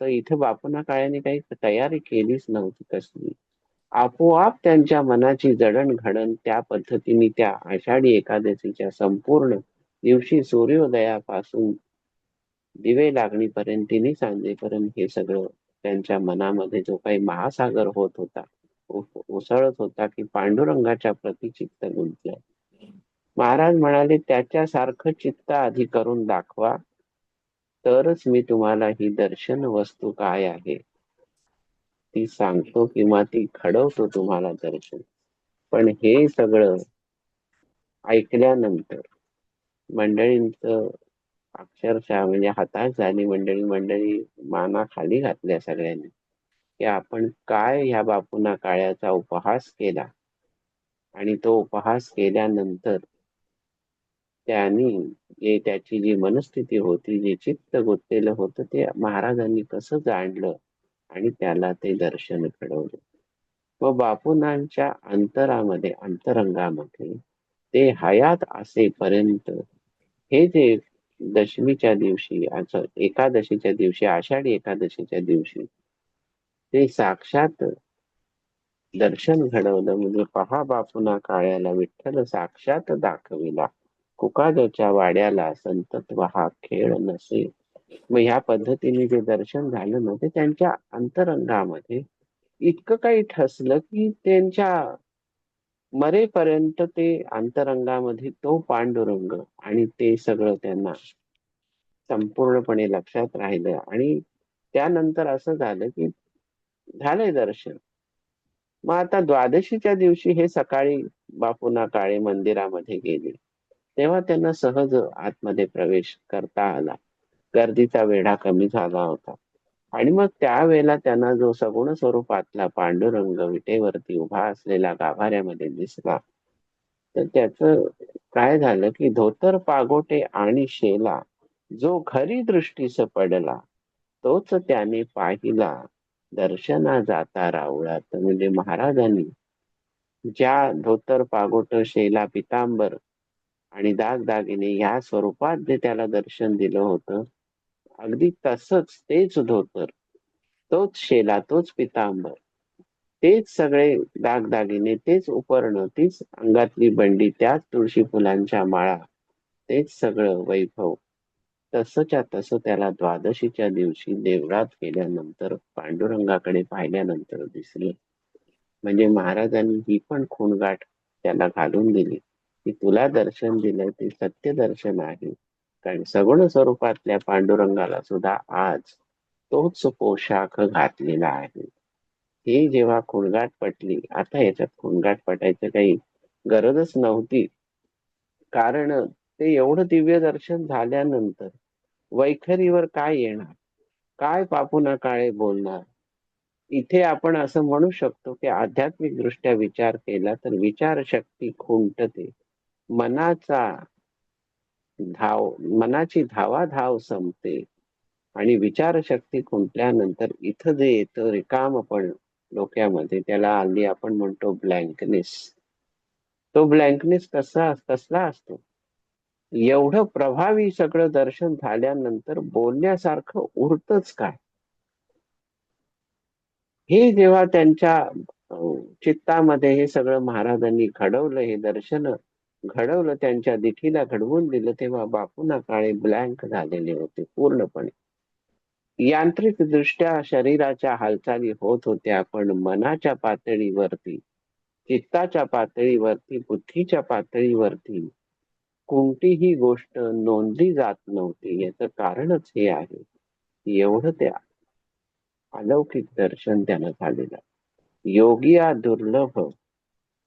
तर इथे बापूंना काळ्याने काही तयारी केलीच नव्हती कसली आपोआप त्यांच्या मनाची जडणघडण त्या पद्धतीने त्या आषाढी एकादशीच्या संपूर्ण दिवशी सूर्योदयापासून दिवे लागणीपर्यंत सांजेपर्यंत हे सगळं त्यांच्या मनामध्ये जो काही महासागर होत होता उसळत होता की पांडुरंगाच्या प्रती चित्त गुंतलंय महाराज म्हणाले त्याच्यासारखं चित्त आधी करून दाखवा. तरच मी तुम्हाला ही दर्शन वस्तू काय आहे? ती सांगतो किंवा ती घडवतो तुम्हाला दर्शन. पण हे सगळं ऐकल्यानंतर मंडळींच अक्षरशः म्हणजे हताश झाली मंडळी मंडळी माना खाली घातल्या सगळ्यांनी. की आपण काय ह्या बापूंना काळ्याचा उपहास केला? आणि तो उपहास केल्यानंतर त्यांनी जे त्याची जी मनस्थिती होती जे चित्त गुंतलेलं होतं ते महाराजांनी कसं जाणलं आणि त्याला ते दर्शन घडवलं. व बापूनांच्या अंतरामध्ये अंतरंगामध्ये ते हयात असेपर्यंत हे जे दशमीच्या दिवशी असं एकादशीच्या दिवशी आषाढी एकादशीच्या दिवशी ते साक्षात दर्शन घडवलं. म्हणजे पहा बापुना काळ्याला विठ्ठल साक्षात दाखविला. कुकाजोच्या वाड्याला संतत्व हा खेळ नसे मग ह्या पद्धतीने जे दर्शन झालं ना ते त्यांच्या अंतरंगामध्ये इतकं काही ठसलं की त्यांच्या मरेपर्यंत ते अंतरंगामध्ये तो पांडुरंग आणि ते सगळं त्यांना संपूर्णपणे लक्षात राहिलं. आणि त्यानंतर असं झालं की झालंय दर्शन. मग आता द्वादशीच्या दिवशी हे सकाळी बापूना काळे मंदिरामध्ये गेले. तेव्हा त्यांना सहज आतमध्ये प्रवेश करता आला. गर्दीचा वेढा कमी झाला होता. आणि मग त्यावेळेला त्यांना जो सगुण स्वरूपातला पांडुरंग विटेवरती उभा असलेला गाभाऱ्यामध्ये दिसला. तर त्याच काय झालं की धोतर पागोटे आणि शेला जो खरी दृष्टीस पडला तोच त्याने पाहिला. दर्शना जाता रावळात. म्हणजे महाराजांनी ज्या धोतर पागोट शेला पितांबर आणि दागदागिने या स्वरूपात जे त्याला दर्शन दिलं होतं अगदी तसंच तेच धोतर तोच शेला तोच पितांबर तेच सगळे दागदागिने तेच उपर्ण तीच अंगातली बंडी त्याच तुळशी फुलांच्या माळा तेच सगळं वैभव. तसच्या तस त्याला द्वादशीच्या दिवशी देवळात गेल्यानंतर पांडुरंगाकडे पाहिल्यानंतर दिसले. म्हणजे महाराजांनी ही पण खूणगाठ त्याला घालून दिली. की तुला दर्शन दिलंय ते सत्य दर्शन आहे. कारण सगुण स्वरूपातल्या पांडुरंगाला सुद्धा आज तोच पोशाख घातलेला आहे. ही जेव्हा खुणगाट पटली आता याच्यात खुणगाट पटायचं काही गरजच नव्हती. कारण ते एवढं दिव्य दर्शन झाल्यानंतर वैखरीवर काय येणार? काय पापुना काळे बोलणार? इथे आपण असं म्हणू शकतो की आध्यात्मिक दृष्ट्या विचार केला तर विचारशक्ती खुंटते. मनाचा धाव मनाची धावा धाव संपते. आणि विचारशक्ती खुंटल्यानंतर इथं जे येतं रिकाम पण डोक्यामध्ये त्याला आली आपण म्हणतो ब्लँकनेस. तो ब्लँकनेस कसा कसला असतो? एवढं प्रभावी सगळं दर्शन झाल्यानंतर बोलण्यासारखं उरतच काय? हे जेव्हा त्यांच्या चित्तामध्ये हे सगळं महाराजांनी घडवलं हे दर्शन घडवलं त्यांच्या दिठीला घडवून दिलं तेव्हा बापूना काळे ब्लँक झालेले होते पूर्णपणे. यांत्रिक दृष्ट्या शरीराच्या हालचाली होत होत्या पण मनाच्या पातळीवरती चित्ताच्या पातळीवरती बुद्धीच्या पातळीवरती कोणतीही गोष्ट नोंदली जात नव्हती. याच कारणच हे आहे. एवढं त्या अलौकिक दर्शन त्यानं झालेलं. योगिया दुर्लभ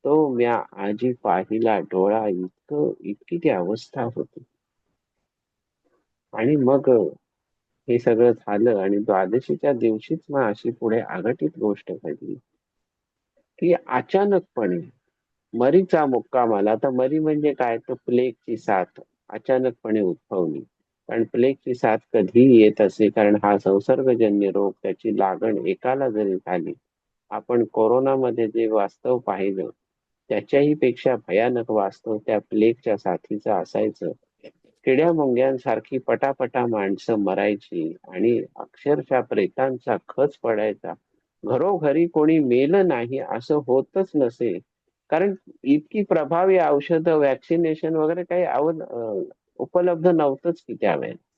तो म्या आजी पाहिला डोळा इतकं इतकी ती अवस्था होती. आणि मग हे सगळं झालं आणि द्वादशीच्या दिवशीच मग अशी पुढे आघटित गोष्ट घडली. की अचानकपणे मरीचा मुक्काम आला तर मरी म्हणजे काय? तर प्लेगची साथ अचानकपणे उद्भवली. कारण प्लेगची साथ कधी येत असे कारण हा संसर्गजन्य रोग त्याची लागण एकाला जरी झाली आपण कोरोनामध्ये जे वास्तव पाहिलं त्याच्याही पेक्षा भयानक वास्तव त्या प्लेगच्या साथीचं असायचं. किड्या मुंग्यांसारखी पटापटा माणसं मरायची आणि अक्षरशः प्रेतांचा खच पडायचा. घरोघरी कोणी मेलं नाही असं होतच नसे. कारण इतकी प्रभावी औषधं व्हॅक्सिनेशन वगैरे काही आव उपलब्ध नव्हतंच की त्यावेळेला.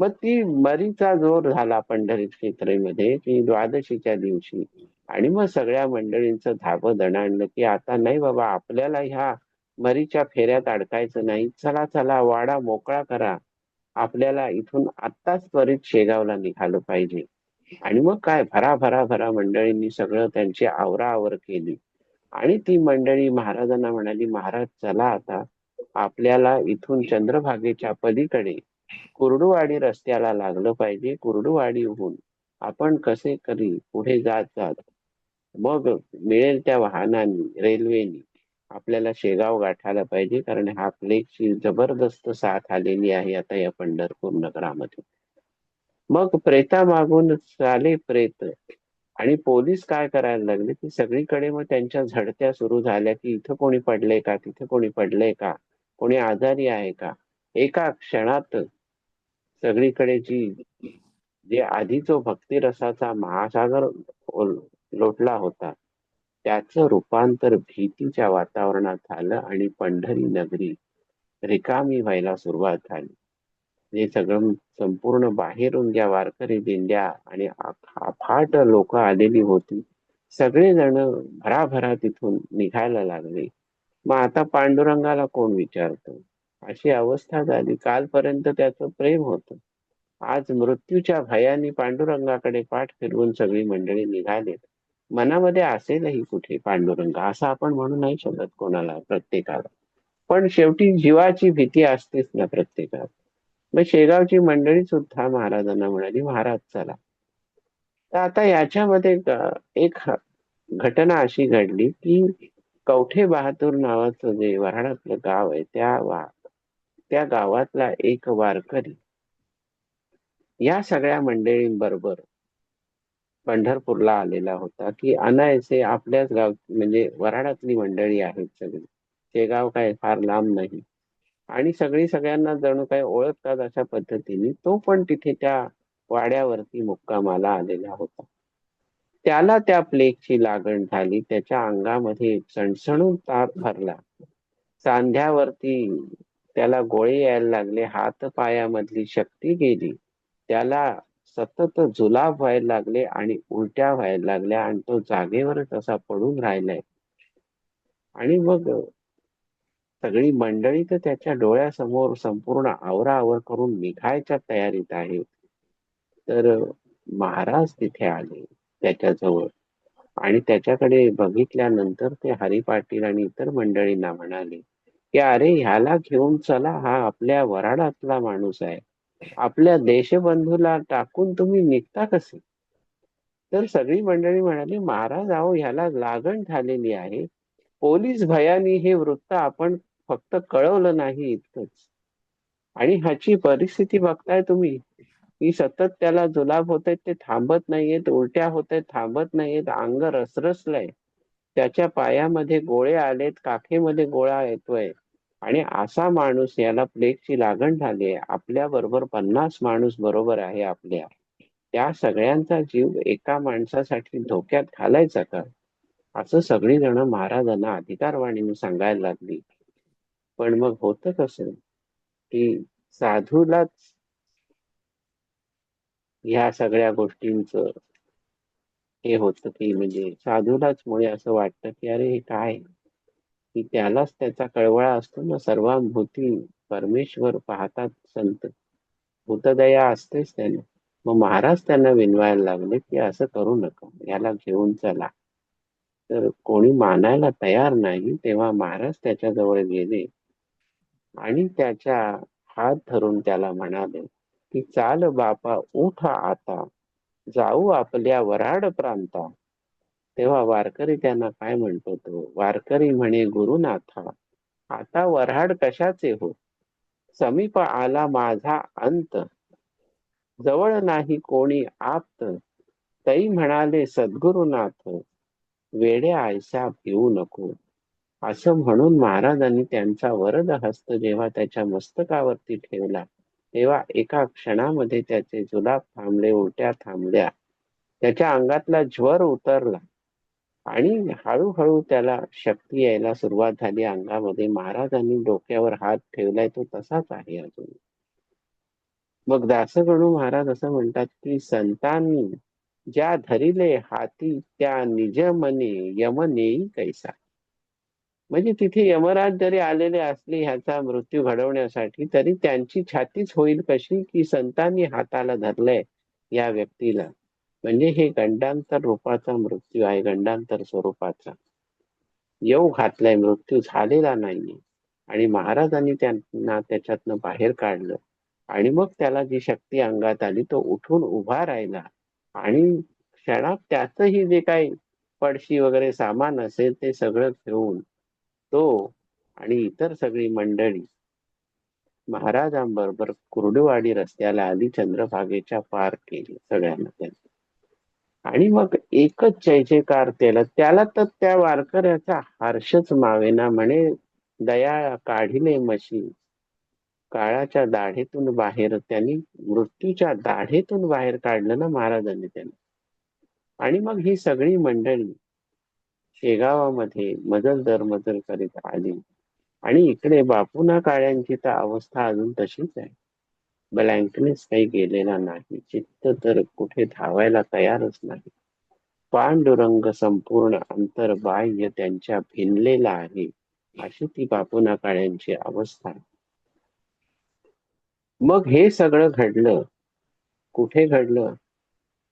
मग ती मरीचा जोर झाला पंढरी क्षेत्रेमध्ये की द्वादशीच्या दिवशी. आणि मग सगळ्या मंडळींचं धावं दणाणलं की आता नाही बाबा आपल्याला ह्या मरीच्या फेऱ्यात अडकायचं नाही. चला चला वाडा मोकळा करा. आपल्याला इथून आत्ताच त्वरित शेगावला निघालं पाहिजे. आणि मग काय भरा भरा भरा मंडळींनी सगळं त्यांची आवराआवर केली. आणि ती मंडळी महाराजांना म्हणाली महाराज चला आता. आपल्याला इथून चंद्रभागेच्या पलीकडे कुर्डुवाडी रस्त्याला लागलं पाहिजे कुर्डुवाडीहून. आपण कसे करी पुढे जात जात मग मिळेल त्या वाहनांनी रेल्वेनी आपल्याला शेगाव गाठायला पाहिजे कारण हा प्लेगची जबरदस्त साथ आलेली आहे आता या पंढरपूर नगरामध्ये. मग प्रेता मागून चाले प्रेत आणि पोलीस काय करायला लागले की सगळीकडे मग त्यांच्या झडत्या सुरू झाल्या की इथं कोणी पडलंय का तिथे कोणी पडलंय का कोणी आजारी आहे का? एका क्षणात सगळीकडे जी जे आधी जो भक्तिरसाचा महासागर लोटला होता त्याचं रूपांतर भीतीच्या वातावरणात झालं आणि पंढरी नगरी रिकामी व्हायला सुरुवात झाली. जे सगळं संपूर्ण बाहेरून ज्या वारकरी दिंड्या आणि अफाट लोक आलेली होती सगळेजण भराभरा तिथून निघायला लागले. मग आता पांडुरंगाला कोण विचारतो? अशी अवस्था झाली. कालपर्यंत त्याचं प्रेम होतं. आज मृत्यूच्या भयाने पांडुरंगाकडे पाठ फिरवून सगळी मंडळी निघालेत मनामध्ये असेलही कुठे पांडुरंग? असं आपण म्हणू नाही शकत कोणाला प्रत्येकाला. पण शेवटी जीवाची भीती असतेच ना प्रत्येकाला. मग शेगावची मंडळी सुद्धा महाराजांना म्हणाली महाराज चला. तर आता याच्यामध्ये एक घटना अशी घडली की कवठे बहादूर नावाचं जे वराडातलं गाव आहे त्या वा त्या गावातला एक वारकरी या सगळ्या मंडळींबरोबर पंढरपूरला आलेला होता की अनायसे आपल्याच गाव म्हणजे वराडातली मंडळी आहेत सगळी. शेगाव काय फार लांब नाही. आणि सगळी सगळ्यांना जणू काही ओळखतात अशा पद्धतीने तो पण तिथे त्या वाड्यावरती मुक्कामाला आलेला होता. त्याला त्या प्लेगची लागण झाली. त्याच्या अंगामध्ये सणसणून ताप भरला. सांध्यावरती त्याला गोळे यायला लागले हात पायामधली शक्ती गेली. त्याला सतत जुलाब व्हायला लागले आणि उलट्या व्हायला लागल्या आणि तो जागेवर तसा पडून राहिलाय. आणि मग सगळी मंडळी तर त्याच्या डोळ्यासमोर संपूर्ण आवराआवर करून निघायच्या तयारीत आहे. तर महाराज तिथे आले त्याच्याजवळ आणि त्याच्याकडे बघितल्यानंतर ते हरी पाटील आणि इतर मंडळींना म्हणाले की अरे ह्याला घेऊन चला हा आपल्या वराडातला माणूस आहे. आपल्या देशबंधूला टाकून तुम्ही निघता कसे? तर सगळी मंडळी म्हणाली महाराज अहो ह्याला लागण झालेली आहे. पोलीस भयानी हे वृत्त आपण फक्त कळवलं नाही इतकंच. आणि ह्याची परिस्थिती बघताय तुम्ही. की सतत त्याला जुलाब होत ते थांबत नाहीयेत उलट्या होत थांबत नाहीयेत अंग रसरसलंय. त्याच्या पायामध्ये गोळे आलेत काखेमध्ये गोळा येतोय. आणि असा माणूस याला प्लेगची लागण झाली आहे. आपल्या बरोबर पन्नास माणूस बरोबर आहे आपल्या. त्या सगळ्यांचा जीव एका माणसासाठी धोक्यात घालायचा का? असं सगळी जण महाराजांना अधिकारवाणीने सांगायला लागली. पण मग होत कसं? की साधूलाच ह्या सगळ्या गोष्टींच हे होत की म्हणजे साधूलाच मुळे असं वाटतं की अरे हे काय? की त्यालाच त्याचा कळवळा असतो ना सर्वांभूती परमेश्वर पाहतात संत. भूतदया असतेच त्याने. मग महाराज त्यांना विनवायला लागले की असं करू नका याला घेऊन चला. तर कोणी मानायला तयार नाही तेव्हा महाराज त्याच्याजवळ गेले आणि त्याच्या हात धरून त्याला म्हणाले की चाल बापा उठ आता. जाऊ आपल्या वराड प्रांता. तेव्हा वारकरी त्यांना काय म्हणतो तो? वारकरी म्हणे गुरुनाथा आता वराड कशाचे हो? समीप आला माझा अंत. जवळ नाही कोणी आप्त. तई म्हणाले सद्गुरुनाथ वेडे आयसा पिऊ नको. असं म्हणून महाराजांनी त्यांचा वरद हस्त जेव्हा त्याच्या मस्तकावरती ठेवला तेव्हा एका क्षणामध्ये त्याचे जुलाब थांबले उलट्या थांबल्या. त्याच्या अंगातला ज्वर उतरला आणि हळूहळू त्याला शक्ती यायला सुरुवात झाली. अंगामध्ये महाराजांनी डोक्यावर हात ठेवलाय तो तसाच आहे अजून. मग दासगणू महाराज असं म्हणतात की संतांनी ज्या धरिले हाती त्या निज मने यमने कैसा? म्हणजे तिथे यमराज जरी आलेले असले ह्याचा मृत्यू घडवण्यासाठी तरी त्यांची छातीच होईल कशी की संतांनी हाताला धरलंय या व्यक्तीला. म्हणजे हे गंडांतर रूपाचा मृत्यू आहे गंडांतर स्वरूपाचा. येऊ घातलाय मृत्यू झालेला नाहीये. आणि महाराजांनी त्यांना त्याच्यातनं बाहेर काढलं. आणि मग त्याला जी शक्ती अंगात आली तो उठून उभा राहिला. आणि क्षणात त्याचही जे काही पडशी वगैरे सामान असेल ते सगळं घेऊन तो आणि इतर सगळी मंडळी महाराजांबरोबर कुर्डुवाडी रस्त्याला आली चंद्रभागेच्या पार केली सगळ्यांना त्यांनी. आणि मग एकच जय जयकार त्याला त्याला तर त्या वारकऱ्याचा हर्षच मावेना म्हणे दया काढिले मशी काळाच्या दाढेतून बाहेर. त्यांनी मृत्यूच्या दाढेतून बाहेर काढलं ना महाराजांनी त्यांना आणि मग ही सगळी मंडळी शेगावामध्ये मजल दर मजल करीत आली आणि इकडे बापूना काळ्यांची तर अवस्था अजून तशीच आहे. ब्लँकनेस काही गेलेला नाही. चित्त तर कुठे धावायला तयारच नाही. पांडुरंग संपूर्ण अंतर बाह्य त्यांच्या भिनलेला आहे. अशी ती बापूना काळ्यांची अवस्था. मग हे सगळं घडलं. कुठे घडलं?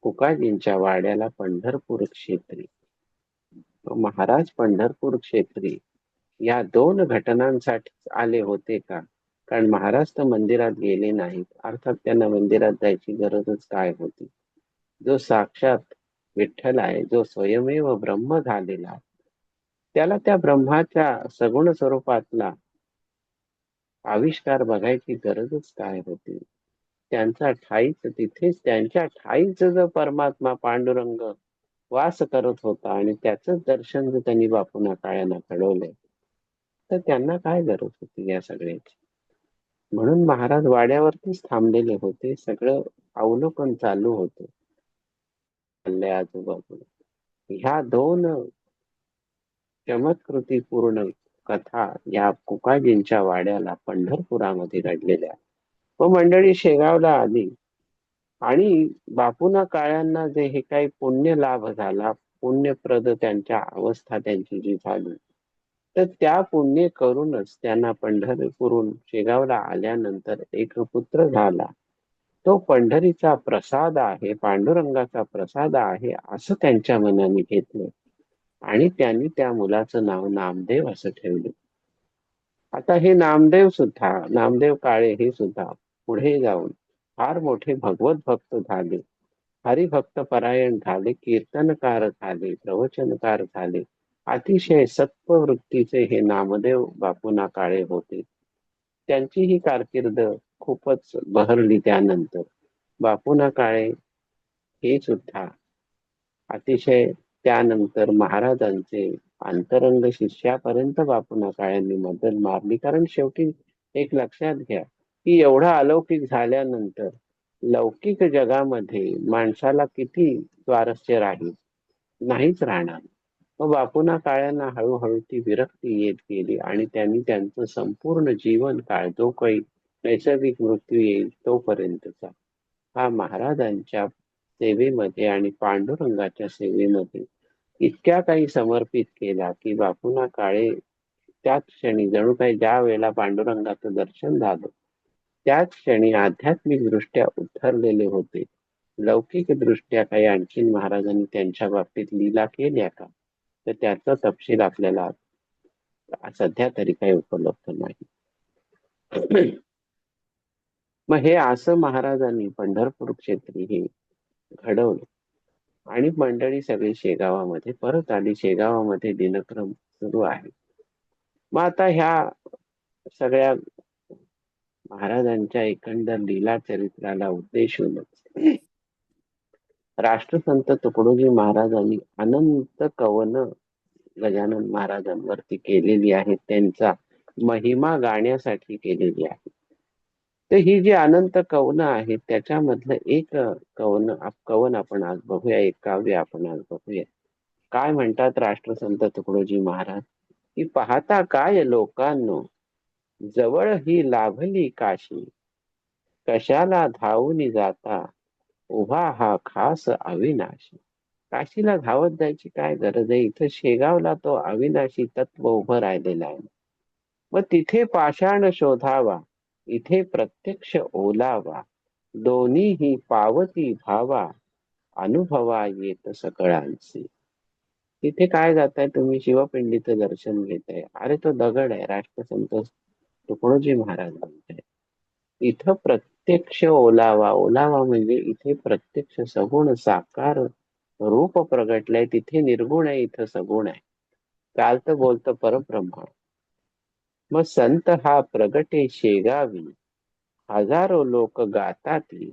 कुकाजींच्या वाड्याला पंढरपूर क्षेत्री. महाराज पंढरपूर क्षेत्री या दोन घटनांसाठी आले होते का? कारण महाराज तर मंदिरात गेले नाहीत. अर्थात त्यांना मंदिरात जायची गरजच काय होती? जो साक्षात विठ्ठल आहे जो स्वयमेव ब्रह्म झालेला त्याला त्या ब्रह्माच्या सगुण स्वरूपातला आविष्कार बघायची गरजच काय होती? त्यांचा ठाईच तिथेच त्यांच्या ठाईच जर परमात्मा पांडुरंग वास करत होता आणि त्याच दर्शन जर त्यांनी बापूंना काळ्यांना घडवलंय तर त्यांना काय गरज होती या सगळ्याची? म्हणून महाराज वाड्यावरतीच थांबलेले होते सगळं अवलोकन चालू होत. आजूबाजूला. ह्या दोन चमत्कृती पूर्ण कथा या कुकाजींच्या वाड्याला पंढरपुरामध्ये घडलेल्या. व मंडळी शेगावला आली. आणि बापूना काळ्यांना जे हे काही पुण्य लाभ झाला पुण्यप्रद त्यांच्या अवस्था त्यांची जी झाली तर त्या पुण्य करूनच त्यांना पंढरपूरून शेगावला आल्यानंतर एक पुत्र झाला. तो पंढरीचा प्रसाद आहे पांडुरंगाचा प्रसाद आहे असं त्यांच्या मनाने घेतलं. आणि त्यांनी त्या मुलाचं नाव नामदेव असं ठेवलं. आता हे नामदेव सुद्धा नामदेव काळे हे सुद्धा पुढे जाऊन फार मोठे भगवत भक्त झाले. हरिभक्त परायण झाले कीर्तनकार झाले प्रवचनकार झाले. अतिशय सत्ववृत्तीचे हे नामदेव बापूना काळे होते. त्यांची ही कारकीर्द खूपच बहरली त्यानंतर. बापूना काळे हे सुद्धा अतिशय त्यानंतर महाराजांचे अंतरंग शिष्यापर्यंत बापूना काळ्यांनी मदत मारली. कारण शेवटी एक लक्षात घ्या की एवढा अलौकिक झाल्यानंतर लौकिक जगामध्ये माणसाला किती स्वारस्य राहील? नाहीच राहणार. मग बापूना काळ्यांना हळूहळू ती विरक्ती येत गेली आणि त्यांनी त्यांचं संपूर्ण जीवन काळ जो काही नैसर्गिक मृत्यू येईल तोपर्यंतचा हा महाराजांच्या सेवेमध्ये आणि पांडुरंगाच्या सेवेमध्ये इतक्या काही समर्पित केला की बापूना काळे त्याच क्षणी जणू काही ज्या वेळेला पांडुरंगाचं दर्शन झालं त्याच क्षणी आध्यात्मिक दृष्ट्या उद्धरलेले होते. लौकिक दृष्ट्या काही आणखीन महाराजांनी त्यांच्या बाबतीत लीला केल्या का? तर त्याचा तपशील आपल्याला सध्या तरी काही उपलब्ध नाही. मग हे असं महाराजांनी पंढरपूर क्षेत्री हे घडवलं. आणि मंडळी सगळी शेगावामध्ये परत आली. शेगावामध्ये दिनक्रम सुरू आहे. मग आता ह्या सगळ्या महाराजांच्या एकंदर लीला चरित्राला उद्देशूनच म्हणजे राष्ट्रसंत तुकडोजी महाराजांनी अनंत कवन गजानन महाराजांवरती केलेली आहे. त्यांचा महिमा गाण्यासाठी केलेली आहे. तर ही जी अनंत कवन आहेत त्याच्यामधलं एक कवन कवन आपण आज बघूया एक काव्य आपण आज बघूया. काय म्हणतात राष्ट्रसंत तुकडोजी महाराज? की पाहता काय लोकांनो? जवळ ही लाभली काशी. कशाला धावून जाता? उभा हा खास अविनाशी. काशीला धावत जायची काय गरज आहे? इथं शेगावला तो अविनाशी तत्व उभं राहिलेला आहे. मग तिथे पाषाण शोधावा. इथे प्रत्यक्ष ओलावा. दोन्ही पावती भावा. अनुभवा येत सकळांचे तिथे काय जाताय तुम्ही? शिवपिंडीचं दर्शन घेताय. अरे तो दगड आहे. राष्ट्रसंत तुकडोजी महाराज म्हणते इथं प्रत्यक्ष ओलावा ओलावा म्हणजे इथे प्रत्यक्ष सगुण साकार रूप प्रगटलंय तिथे निर्गुण आहे इथं सगुण आहे. चालतं बोलतं परब्रह्म. मग संत हा प्रगटे शेगावी हजारो लोक गाताती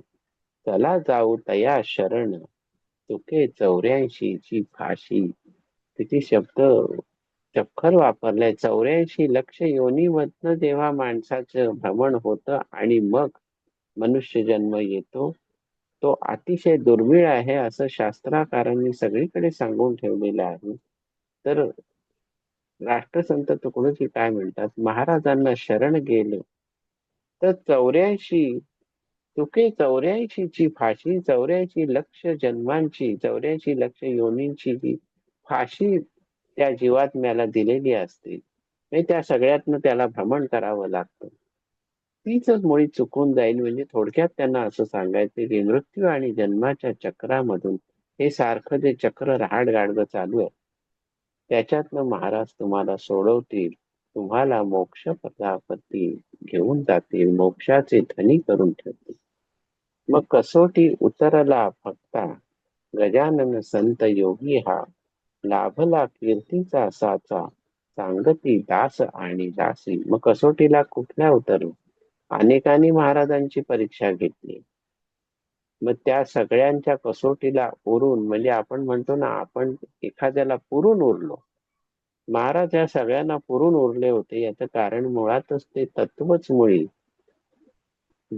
चला जाऊ तया शरण तुके चौऱ्याऐंशी ची फाशी. किती शब्द चक्कर वापरले. चौऱ्याऐंशी लक्ष योनीमधनं जेव्हा माणसाचं भ्रमण होतं आणि मग मनुष्य जन्म येतो. तो अतिशय दुर्मिळ आहे असं शास्त्राकारांनी सगळीकडे सांगून ठेवलेलं आहे. तर राष्ट्रसंत तुकडोजी काय म्हणतात? महाराजांना शरण गेलं. तर चौऱ्याऐंशी तुके चौऱ्याऐंशीची फाशी चौऱ्याऐंशी लक्ष जन्मांची चौऱ्याऐंशी लक्ष योनींची ही फाशी त्या जीवात्म्याला दिलेली असते. म्हणजे त्या सगळ्यातनं त्याला भ्रमण करावं लागतं. तीच मुळी चुकून जाईल म्हणजे थोडक्यात त्यांना असं सांगायचं की मृत्यू आणि जन्माच्या चक्रामधून हे सारखं जे चक्र रहाड गाडगं चालू आहे त्याच्यातनं महाराज तुम्हाला सोडवतील तुम्हाला मोक्ष पदापती घेऊन जातील मोक्षाचे धनी करून ठेवतील. मग कसोटी उतरला फक्ता गजानन संत योगी हा. लाभला कीर्तीचा साचा. सांगती दास आणि दासी. मग कसोटीला कुठल्या उतरू? अनेकांनी महाराजांची परीक्षा घेतली. मग त्या सगळ्यांच्या कसोटीला उरून म्हणजे आपण म्हणतो ना आपण एखाद्याला पुरून उरलो. महाराज या सगळ्यांना पुरून उरले होते. याचं कारण मुळातच ते तत्वच मुळी.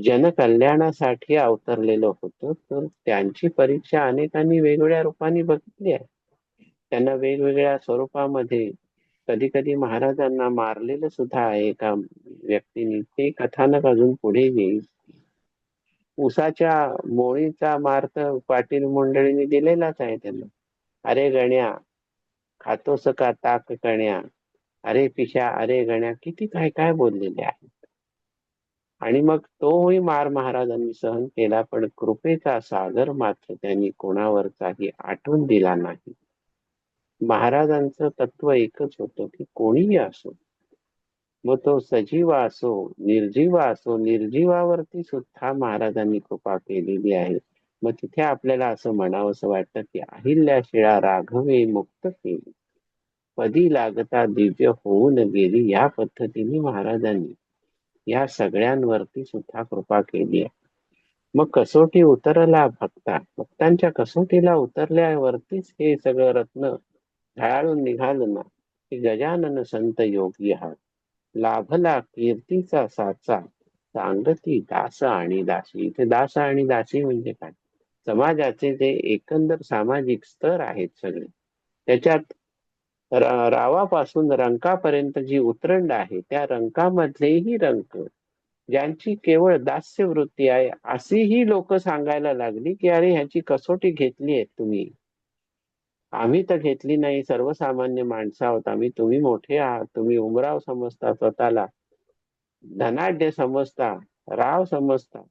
जनकल्याणासाठी अवतरलेलं होतं तर त्यांची परीक्षा अनेकांनी वेगवेगळ्या रूपाने बघितली आहे. त्यांना वेगवेगळ्या स्वरूपामध्ये कधी कधी महाराजांना मारलेलं सुद्धा आहे एका व्यक्तीने. ते कथानक अजून पुढे येईल. उसाच्या मोळीचा मार्थ पाटील मंडळीने दिलेलाच आहे त्यांना. अरे गण्या खातोस का ताक कण्या अरे पिशा अरे गण्या किती काय काय बोललेले आहेत. आणि मग तोही मार महाराजांनी सहन केला पण कृपेचा सागर मात्र त्यांनी कोणावरचाही आठवून दिला नाही. महाराजांचं तत्व एकच होतं की कोणीही असो मग तो सजीवा असो निर्जीवा असो निर्जीवावरती सुद्धा महाराजांनी कृपा केलेली आहे. मग तिथे आपल्याला असं म्हणावं असं वाटतं की अहिल्या शिळा राघवे मुक्त केली. पदी लागता दिव्य होऊन गेली या पद्धतीने महाराजांनी या सगळ्यांवरती सुद्धा कृपा केली आहे. मग कसोटी उतरला भक्ता भक्तांच्या कसोटीला उतरल्यावरतीच हे सगळं रत्न ढाळून निघालं ना. की गजानन संत योगी हा लाभला कीर्तीचा साचा. सांगती दास आणि दासी. इथे दास आणि दासी म्हणजे काय? समाजाचे जे एकंदर सामाजिक स्तर आहेत सगळे. त्याच्यात रावापासून रंकापर्यंत जी उतरंड आहे त्या रंकामधलेही रंक ज्यांची केवळ दास्य वृत्ती आहे अशीही लोक सांगायला लागली की अरे ह्याची कसोटी घेतली आहे तुम्ही. आम्ही तर घेतली नाही. सर्वसामान्य माणसं आहोत आम्ही. तुम्ही मोठे आहात. तुम्ही उमराव समजता स्वतःला. धनाढ्य समजता. राव समजता.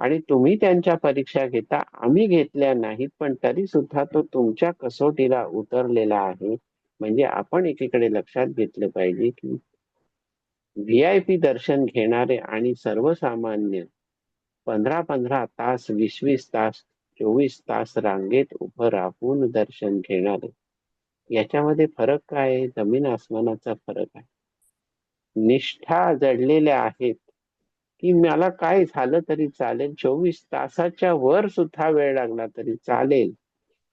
आणि तुम्ही त्यांच्या परीक्षा घेता. आम्ही घेतल्या नाहीत पण तरी सुद्धा तो तुमच्या कसोटीला उतरलेला आहे. म्हणजे आपण एकीकडे लक्षात घेतलं पाहिजे की व्ही आय पी दर्शन घेणारे आणि सर्वसामान्य पंधरा पंधरा तास वीस वीस तास चोवीस तास रांगेत उभं राहून दर्शन घेणारे याच्यामध्ये फरक काय आहे? जमीन आसमानाचा फरक आहे. निष्ठा जडलेल्या आहेत की मला काय झालं तरी चालेल? चोवीस तासाच्या वर सुद्धा वेळ लागला तरी चालेल.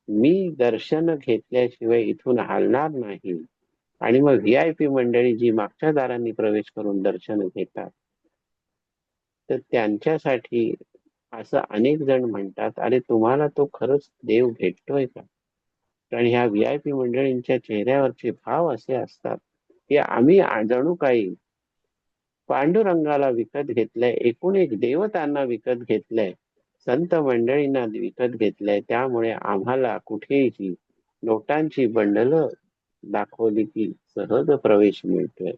मी दर्शन घेतल्याशिवाय इथून हलणार नाही. आणि मग व्ही आय पी मंडळी जी मागच्या दारांनी प्रवेश करून दर्शन घेतात. तर त्यांच्यासाठी असं अनेक जण म्हणतात अरे तुम्हाला तो खरंच देव भेटतोय का? कारण ह्या व्ही आय पी मंडळींच्या चेहऱ्यावरचे भाव असे असतात की आम्ही जणू काही पांडुरंगाला विकत घेतलंय एकूण एक देवतांना विकत घेतलंय संत मंडळींना विकत घेतलंय त्यामुळे आम्हाला कुठेही नोटांची बंडल दाखवली की सहज प्रवेश मिळतोय.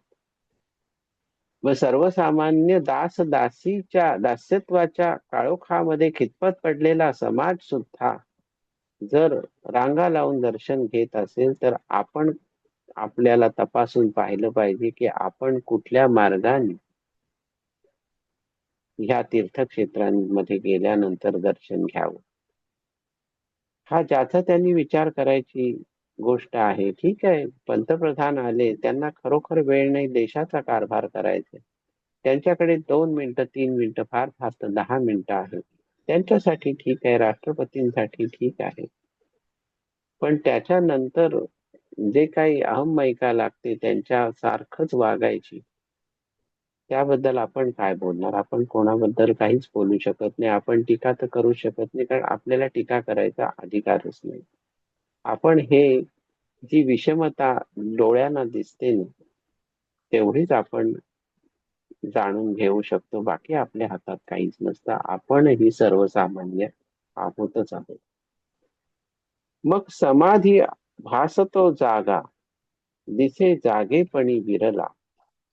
व सर्वसामान्य दास दासीच्या दास्यत्वाच्या काळोखामध्ये खितपत पडलेला समाज सुद्धा जर रांगा लावून दर्शन घेत असेल तर आपण आपल्याला तपासून पाहिलं पाहिजे की आपण कुठल्या मार्गाने ह्या तीर्थक्षेत्रांमध्ये गेल्यानंतर दर्शन घ्यावं. हा ज्याचा त्यांनी विचार करायची गोष्ट आहे. ठीक आहे. पंतप्रधान आले त्यांना खरोखर वेळ नाही देशाचा कारभार करायचा त्यांच्याकडे दोन मिनिटं तीन मिनिटं फार फार दहा मिनिटं आहेत. त्यांच्यासाठी ठीक आहे राष्ट्रपतींसाठी ठीक आहे. पण त्याच्यानंतर जे काही अहमयिका लागते त्यांच्या सारखंच वागायची. त्याबद्दल आपण काय बोलणार? आपण कोणाबद्दल काहीच बोलू शकत नाही. आपण टीका तर करू शकत नाही कारण आपल्याला टीका करायचा अधिकारच नाही. आपण हे जी विषमता डोळ्यांना दिसते ना तेवढीच आपण जाणून घेऊ शकतो. बाकी आपल्या हातात काहीच नसतं. आपण ही सर्वसामान्य आहोतच आहोत. मग समाधी भासतो जागा दिसे जागेपणी विरला.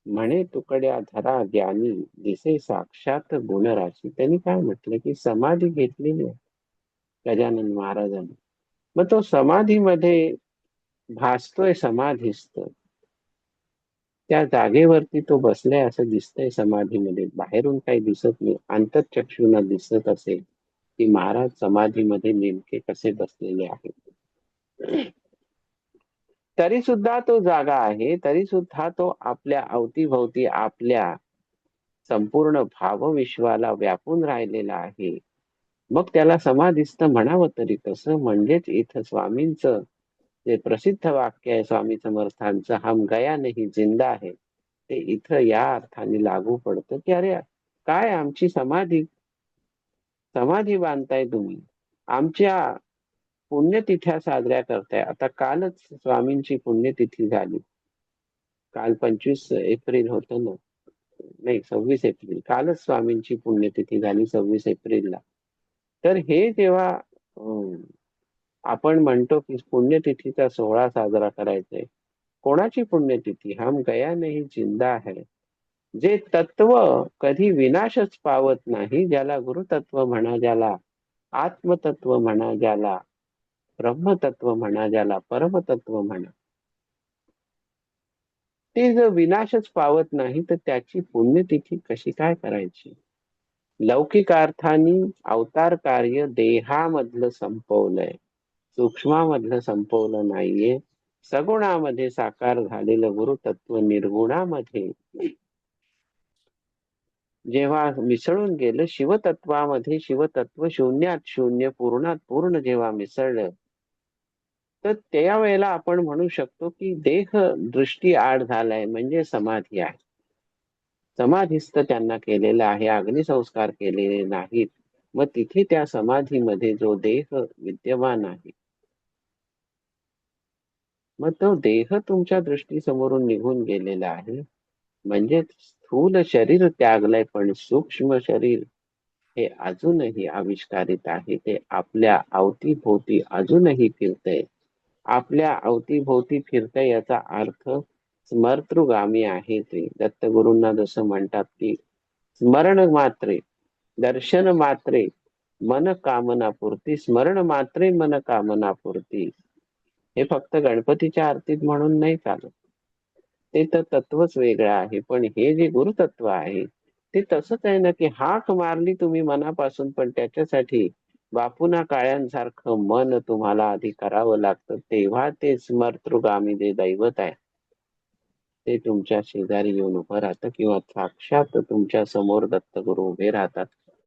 म्हणे तुकड्या धरा ज्ञानी दिसे साक्षात गुणराशी. त्यांनी काय म्हटलं की समाधी घेतलेली आहे. गजानन महाराजांनी. मग तो समाधीमध्ये भासतोय समाधीस्त त्या जागेवरती तो बसलाय असं दिसतंय समाधीमध्ये. बाहेरून काही दिसत नाही. आंतरचक्षुना दिसत असेल की महाराज समाधीमध्ये नेमके कसे बसलेले आहेत. तरी सुद्धा तो जागा आहे. तरी सुद्धा तो आपल्या अवतीभोवती आपल्या संपूर्ण भावविश्वाला व्यापून राहिलेला आहे. मग त्याला समाधिस्थ म्हणावं तरी कसं? म्हणजेच इथं स्वामींचं जे प्रसिद्ध वाक्य आहे स्वामी समर्थांचं हम गया नाही जिंदा आहे ते इथं या अर्थाने लागू पडतं की अरे काय आमची समाधी? समाधी बांधताय तुम्ही. आमच्या पुण्यतिथ्या साजऱ्या करताय. आता कालच स्वामींची पुण्यतिथी झाली. काल पंचवीस एप्रिल होत ना? नाही सव्वीस एप्रिल. कालच स्वामींची पुण्यतिथी झाली सव्वीस एप्रिलला. तर हे जेव्हा आपण म्हणतो की पुण्यतिथीचा सोहळा साजरा करायचा कोणाची पुण्यतिथी? हम गया नाही जिंदा आहे जे तत्व कधी विनाशच पावत नाही ज्याला गुरुतत्व म्हणा ज्याला आत्मतत्व म्हणा ज्याला ब्रह्मतत्व म्हणा ज्याला परमतत्व म्हणा ते जर विनाशच पावत नाही तर त्याची पुण्यतिथी कशी काय करायची? लौकिक अर्थाने अवतार कार्य देहामधलं संपवलंय. सूक्ष्मामधलं संपवलं नाहीये. सगुणामध्ये साकार झालेलं गुरु तत्व निर्गुणामध्ये. जेव्हा मिसळून गेलं शिवतत्वामध्ये शिवतत्व शून्यात शून्य पूर्णात पूर्ण जेव्हा मिसळलं तर त्या वेळेला आपण म्हणू शकतो की देह दृष्टी आड झालाय म्हणजे समाधी आहे. समाधिस्थ त्यांना केलेला आहे अग्निसंस्कार केलेले नाहीत. मग तिथे त्या समाधीमध्ये जो देह विद्यमान आहे. मग तो देह तुमच्या दृष्टीसमोरून निघून गेलेला आहे. म्हणजे स्थूल शरीर त्यागलंय पण सूक्ष्म शरीर हे अजूनही आविष्कारित आहे. ते आपल्या अवतीभोवती अजूनही फिरतय. आपल्या अवतीभोवती फिरतय याचा अर्थ स्मर्तृगामी आहे ते दत्तगुरूंना जसं म्हणतात की स्मरण मात्रे दर्शन मात्रे मन कामना स्मरण मात्रे मन कामना हे फक्त गणपतीच्या आरतीत म्हणून नाही चालत. ते तर तत्वच वेगळं आहे पण हे जे गुरुतत्व आहे ते तसंच आहे ना की हाक मारली तुम्ही मनापासून पण त्याच्यासाठी बापुना काळ्यांसारखं मन तुम्हाला आधी करावं लागतं तेव्हा ते स्मर्तृगामी जे दैवत आहे ते तुमच्या शेजारी येऊन उभं राहतं किंवा साक्षात तुमच्यासमोर दत्तगुरु उभे राहतात.